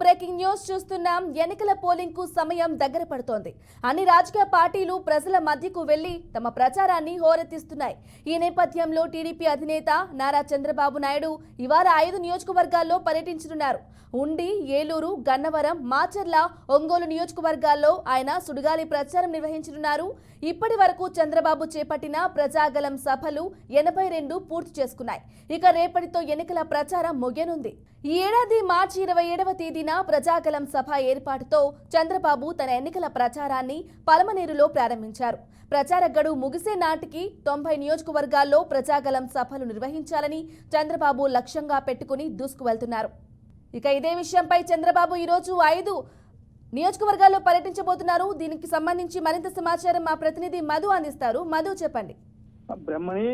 Breaking news చూస్తున్నాం. ఎన్నికల పోలింగ్కు సమయం దగ్గర పడుతోంది. అన్ని రాజకీయ పార్టీలు ప్రజల మధ్యకు వెళ్ళి తమ ప్రచారాన్ని హోరెత్తిస్తున్నాయి. ఈ నేపథ్యంలో టీడీపీ అధినేత నారా చంద్రబాబు నాయుడు ఇవాళ ఐదు నియోజకవర్గాల్లో పర్యటించనున్నారు. ఉండి ఏలూరు గన్నవరం మాచర్ల ఒంగోలు నియోజకవర్గాల్లో ఆయన సుడిగాలి ప్రచారం నిర్వహించనున్నారు. ఇప్పటి వరకు చంద్రబాబు చేపట్టిన ప్రజాగలం సభలు ఎనభై రెండు పూర్తి చేసుకున్నాయి. ఇక రేపటితో ఎన్నికల ప్రచారం ముగియనుంది. ఈ ఏడాది మార్చి ఇరవై ఏడవ తేదీ తేదీన ప్రజాకలం సభ ఏర్పాటుతో చంద్రబాబు తన ఎన్నికల ప్రచారాన్ని పలమనేరులో ప్రారంభించారు. ప్రచార గడువు ముగిసే నాటికి తొంభై నియోజకవర్గాల్లో ప్రజాగలం సభలు నిర్వహించాలని చంద్రబాబు లక్ష్యంగా పెట్టుకుని దూసుకు వెళ్తున్నారు ఇక ఇదే విషయంపై చంద్రబాబు ఈరోజు ఐదు నియోజకవర్గాల్లో పర్యటించబోతున్నారు. దీనికి సంబంధించి మరింత సమాచారం మా ప్రతినిధి మధు అందిస్తారు. మధు చెప్పండి. బ్రహ్మణి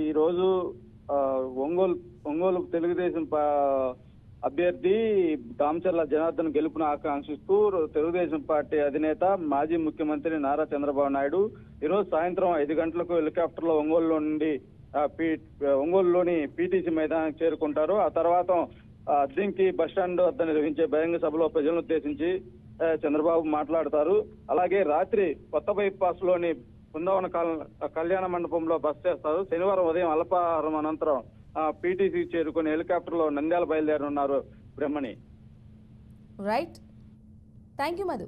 ఈ రోజు ఒంగోలు ఒంగోలు తెలుగుదేశం అభ్యర్థి దామచర్ల జనార్దన్ గెలుపును ఆకాంక్షిస్తూ తెలుగుదేశం పార్టీ అధినేత మాజీ ముఖ్యమంత్రి నారా చంద్రబాబు నాయుడు ఈరోజు సాయంత్రం ఐదు గంటలకు హెలికాప్టర్లో ఒంగోలులో నుండి పీ- ఒంగోలులోని పీటీసీ మైదానం చేరుకుంటారు. ఆ తర్వాత ఆ, బస్టాండ్ బస్ స్టాండ్ వద్ద నిర్వహించే బహిరంగ సభలో ప్రజలను ఉద్దేశించి చంద్రబాబు మాట్లాడతారు. అలాగే రాత్రి కొత్త బైపాస్లోని బృందావన కళ్యాణ మండపంలో బస్ చేస్తారు. శనివారం ఉదయం అల్పాహారం అనంతరం పీటీసీ చేరుకుని హెలికాప్టర్లో నంద్యాల బయలుదేరనున్నారు బ్రహ్మణి. Right thank you Madhu